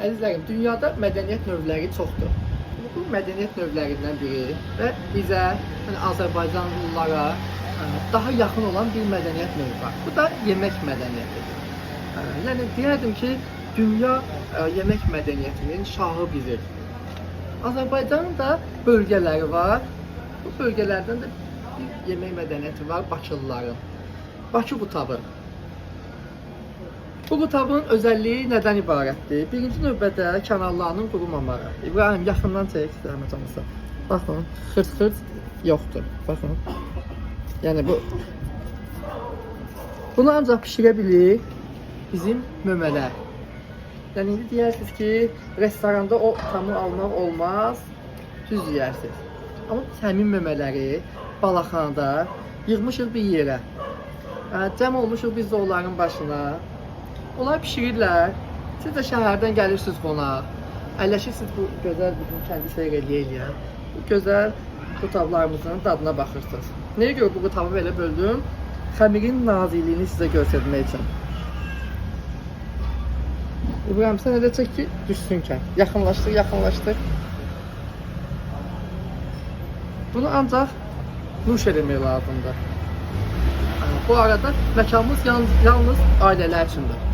Əzizlərim, dünyada mədəniyyət növləri çoxdur. Bu mədəniyyət növlərindən biri və bizə, yəni Azərbaycanlılara ə, daha yaxın olan bir mədəniyyət növü var. Bu da yemək mədəniyyətidir. Ə, Yəni deyərdim ki, dünya ə, yemək mədəniyyətinin şahı biziz. Azərbaycanın da bölgələri var. Bu bölgələrdən də bir yemək mədəniyyəti var Bakılıların. Bakı qutabı. Bu qutabın özəlliyi nədən ibarətdir? Birinci növbədə kənarlarının qurumamağı. İbrahim yaxından çək zəhmət olmasa. Baxın, xırt-xırt yoxdur. Baxın. Yəni bu Bunu ancaq pişirə bilir bizim mömələr. Yəni indi deyirsiniz ki, restoranda o tamı almaq olmaz, düz yeyirsiniz. Amma həmin mömələri balaxanada yığmışıq bir yerə. Cəm olmuşuq biz də onların başına. Onlar pişirirlər. Siz də şəhərdən gəlirsiniz qonaq. Əyləşirsiniz bu gözəl bizim kəndi seyr eləyə-eləyə. Bu gözəl qutablarımızın dadına baxırsınız. Nəyə görə bu qutabı belə böldüm? Xəmirin nazikliyini sizə göstərmək üçün. İbrahim sən elə çək ki, düşsün kən. Yaxınlaşdır, yaxınlaşdır. Bunu ancaq nuş eləmək lazımdır. Bu arada məkanımız yalnız, yalnız ailələr üçündür.